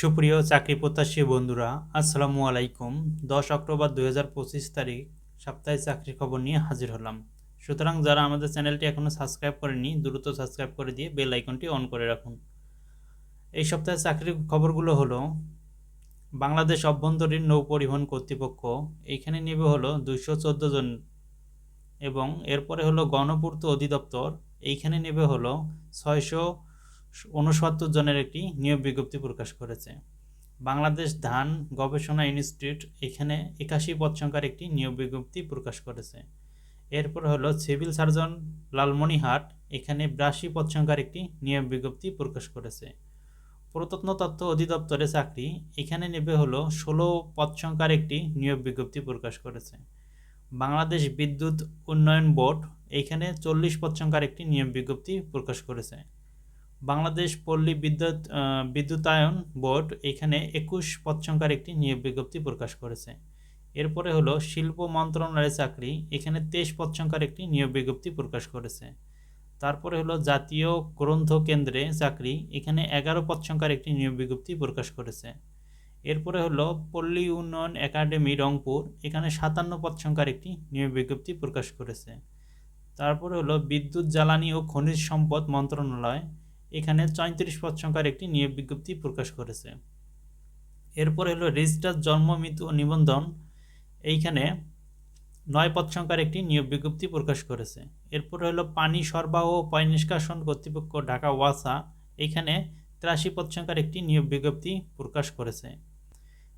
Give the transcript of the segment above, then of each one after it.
সুপ্রিয় চাকরি প্রত্যাশী বন্ধুরা, আসসালামু আলাইকুম। দশ অক্টোবর দুই হাজার পঁচিশ তারিখ সাপ্তাহিক চাকরির খবর নিয়ে হাজির হলাম। সুতরাং যারা আমাদের চ্যানেলটি এখনও সাবস্ক্রাইব করেনি দ্রুত সাবস্ক্রাইব করে দিয়ে বেল আইকনটি অন করে রাখুন। এই সপ্তাহে চাকরির খবরগুলো হলো, বাংলাদেশ অভ্যন্তরীণ নৌ পরিবহন কর্তৃপক্ষ, এইখানে নেবে হলো দুইশো চোদ্দ জন এবং এরপরে হলো গণপূর্ত অধিদপ্তর, এইখানে নেবে হলো ছয়শো উনসত্তর জনের একটি নিয়োগ বিজ্ঞপ্তি প্রকাশ করেছে। বাংলাদেশ ধান গবেষণা ইনস্টিটিউট এখানে একাশি পদ সংখ্যার একটি নিয়োগ বিজ্ঞপ্তি প্রকাশ করেছে। এরপর হলো সিভিল সার্জন লালমনিহাট এখানে বিরাশি পদ সংখ্যার একটি নিয়োগ বিজ্ঞপ্তি প্রকাশ করেছে। প্রত্নতত্ত্ব অধিদপ্তরে চাকরি এখানে নেবে হলো ষোলো পদ সংখ্যার একটি নিয়োগ বিজ্ঞপ্তি প্রকাশ করেছে। বাংলাদেশ বিদ্যুৎ উন্নয়ন বোর্ড এইখানে চল্লিশ পদ সংখ্যার একটি নিয়োগ বিজ্ঞপ্তি প্রকাশ করেছে। বাংলাদেশ পল্লী বিদ্যুৎ বিদ্যুতায়ন বোর্ড এখানে একুশ পদ সংখ্যার একটি নিয়োগ বিজ্ঞপ্তি প্রকাশ করেছে। এরপরে হলো শিল্প মন্ত্রণালয়ের চাকরি, এখানে তেইশ পদ সংখ্যার একটি নিয়োগ বিজ্ঞপ্তি প্রকাশ করেছে। তারপরে হলো জাতীয় গ্রন্থ কেন্দ্রে চাকরি, এখানে এগারো পদ সংখ্যার একটি নিয়োগ বিজ্ঞপ্তি প্রকাশ করেছে। এরপরে হলো পল্লী উন্নয়ন একাডেমি, রংপুর, এখানে সাতান্ন পদ সংখ্যার একটি নিয়োগ বিজ্ঞপ্তি প্রকাশ করেছে। তারপরে হলো বিদ্যুৎ, জ্বালানি ও খনিজ সম্পদ মন্ত্রণালয় এখানে চৈত্রিশ পদ সংখ্যার একটি নিয়োগ বিজ্ঞপ্তি প্রকাশ করেছে। এরপর হলো রেজিস্টার জন্ম, মৃত্যু ও নিবন্ধন। এইখানে নয় পদ সংখ্যার একটি নিয়োগ বিজ্ঞপ্তি প্রকাশ করেছে। এরপর হলো পানি সরবরাহ ও পয় নিষ্কাশন কর্তৃপক্ষ ঢাকা ওয়াসা এইখানে তিরাশি পদ সংখ্যার একটি নিয়োগ বিজ্ঞপ্তি প্রকাশ করেছে।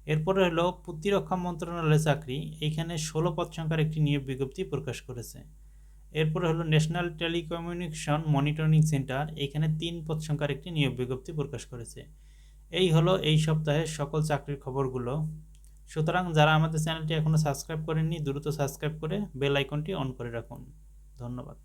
এরপরে হলো প্রতিরক্ষা মন্ত্রণালয়ের চাকরি, এইখানে ষোলো পদ সংখ্যার একটি নিয়োগ বিজ্ঞপ্তি প্রকাশ করেছে। এরপরে হলো ন্যাশনাল টেলিকমিউনিকেশন মনিটরিং সেন্টার এখানে তিন পদ সংখ্যার একটি নিয়োগ বিজ্ঞপ্তি প্রকাশ করেছে। এই হলো এই সপ্তাহের সকল চাকরির খবরগুলো। সুতরাং যারা আমাদের চ্যানেলটি এখনও সাবস্ক্রাইব করেননি, দ্রুত সাবস্ক্রাইব করে বেল আইকনটি অন করে রাখুন। ধন্যবাদ।